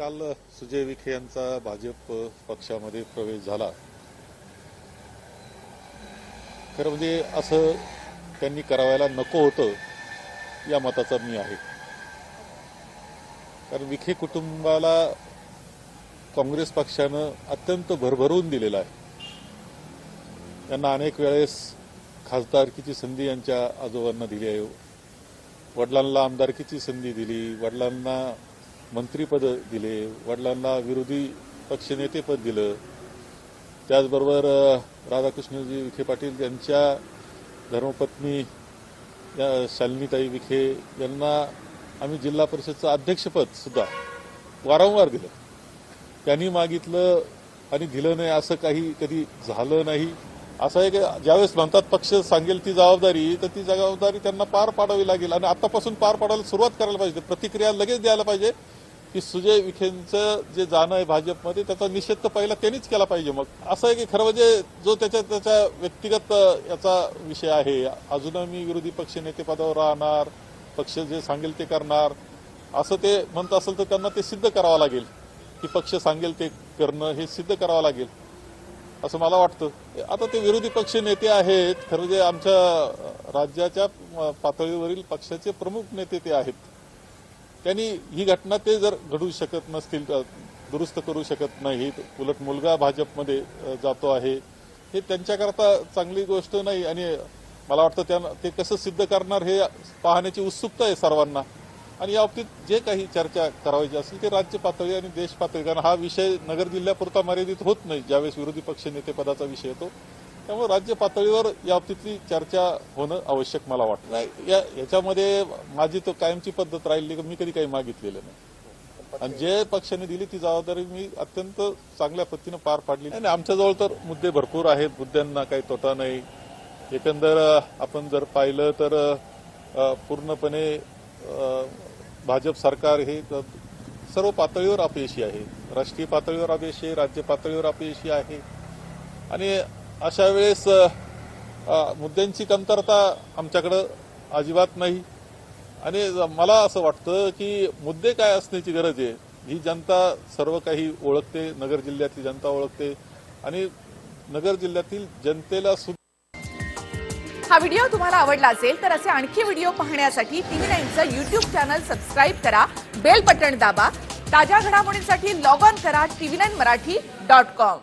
काल सुजय विखे यांचा भाजप पक्षामध्ये प्रवेश झाला. खरं म्हणजे असं त्यांनी करावायला नको होतं या मताचा मी आहे. कारण विखे कुटुंबाला काँग्रेस पक्षानं अत्यंत भरभरून दिलेला आहे. त्यांना अनेक वेळेस खासदारकीची संधी यांच्या आजोबांना दिली आहे. वडिलांना आमदारकीची संधी दिली वडिलांना मंत्रीपद दिले वडिलांना विरोधी पक्षनेतेपद दिलं. त्याचबरोबर राधाकृष्णजी विखे पाटील यांच्या धर्मपत्नी या शालिनीताई विखे यांना आम्ही जिल्हा परिषदचं अध्यक्षपद सुद्धा वारंवार दिलं. त्यांनी मागितलं आणि दिलं नाही असं काही कधी झालं नाही. असं आहे की ज्यावेळेस म्हणतात पक्ष सांगेल ती जबाबदारी तर ती जबाबदारी त्यांना पार पाडावी लागेल. आणि आतापासून पार पाडायला सुरुवात करायला पाहिजे. प्रतिक्रिया लगेच द्यायला पाहिजे. की सुजय विखेंचं जे जाणं आहे भाजपमध्ये त्याचा निषेध तर पहिला त्यांनीच केला पाहिजे मग. असं आहे की खरं म्हणजे जो त्याच्या त्याच्या व्यक्तिगत याचा विषय आहे अजूनही मी विरोधी पक्ष नेतेपदावर राहणार पक्ष जे सांगेल ते करणार असं ते म्हणत असेल तर त्यांना ते सिद्ध करावं लागेल. की पक्ष सांगेल ते करणं हे सिद्ध करावं लागेल. असं मला वाटतं. आता ते विरोधी पक्ष नेते आहेत खरं म्हणजे आमच्या राज्याच्या पातळीवरील पक्षाचे प्रमुख नेते ते आहेत. त्यांनी ही घटना ते जर घडू शकत नसतील दुरुस्त करू शकत नाहीत उलट मुलगा भाजपमध्ये जातो आहे हे त्यांच्याकरता चांगली गोष्ट नाही. आणि मला वाटतं त्यांना ते कसं सिद्ध करणार हे पाहण्याची उत्सुकता आहे सर्वांना. आणि या बाबतीत जे काही चर्चा करावायची असेल ते राज्य पातळी आणि देश पातळी. कारण हा विषय नगर जिल्ह्यापुरता मर्यादित होत नाही. ज्यावेळेस विरोधी पक्ष नेतेपदाचा विषय येतो त्यामुळे राज्य पातळीवर या चर्चा होणं आवश्यक मला वाटतं. या याच्यामध्ये माझी तो कायमची पद्धत राहिली मी कधी काही मागितलेलं नाही. आणि जे पक्षाने दिली ती जबाबदारी मी अत्यंत चांगल्या पद्धतीनं पार पाडली आणि आमच्याजवळ तर मुद्दे भरपूर आहेत मुद्द्यांना काही तोटा नाही. एकंदर आपण जर पाहिलं तर पूर्णपणे भाजप सरकार हे सर्व पातळीवर अपयशी आहे. राष्ट्रीय पातळीवर अपयशी आहे राज्य पातळीवर अपयशी आहे. आणि अशा वेळेस मुद्द्यांची कमतरता आमच्याकडं अजिबात नाही. आणि मला असं वाटतं की मुद्दे काय असण्याची गरज आहे ही जनता सर्व काही ओळखते नगर जिल्ह्यातली जनता ओळखते आणि नगर जिल्ह्यातील जनतेला हा व्हिडिओ तुम्हाला आवडला असेल तर असे आणखी व्हिडिओ पाहण्यासाठी टीव्ही नाईनचं युट्यूब चॅनल सबस्क्राईब करा बेल बटन दाबा ताज्या घडामोडींसाठी लॉग ऑन करा TV nine Marathi dot com.